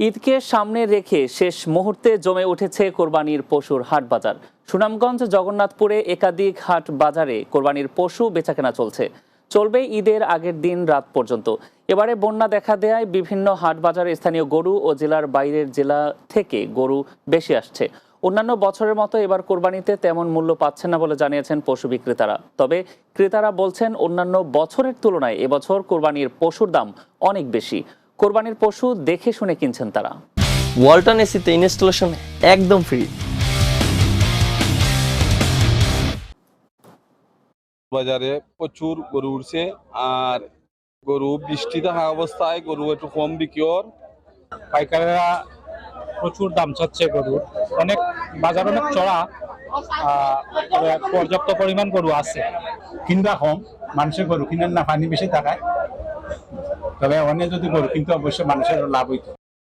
ঈদকে সামনে রেখে শেষ মুহূর্তে জমে উঠেছে কোরবানির পশুর হাট বাজার। সুনামগঞ্জ, জগন্নাথপুরে একাধিক হাট বাজারে কোরবানির পশু বেচাকেনা চলছে। চলবে ঈদের আগের দিন রাত পর্যন্ত। এবারে বন্যা দেখা দেয়ায় বিভিন্ন হাট বাজারে স্থানীয় গরু ও জেলার বাইরের জেলা থেকে গরু বেশি আসছে। অন্যান্য বছরের মতো এবার কোরবানিতে তেমন মূল্য পাচ্ছেন না বলে জানিয়েছেন পশু বিক্রেতারা। তবে ক্রেতারা বলছেন, অন্যান্য বছরের তুলনায় এবছর কোরবানির পশুর দাম অনেক বেশি। কোরবানির পশু দেখে শুনে কিনছেন তারা। ওয়ালটন এসিতে ইনস্টলেশন একদম ফ্রি। বাজারে প্রচুর গরু উঠছে আর গরু বৃষ্টি থাকা অবস্থায় গরু একটু কম বিক্রির পাইকারেরা প্রচুর দাম চাচ্ছে গরুর অনেক বাজার অনেক চড়া পর্যাপ্ত পরিমাণ গরু আছে। কিনবা কম মানুষের গরু কিনেন না পানি বেশি থাকায়। তবে অনেক যদি গরু কিন্তু অবশ্যই মানুষের লাভ হইতো।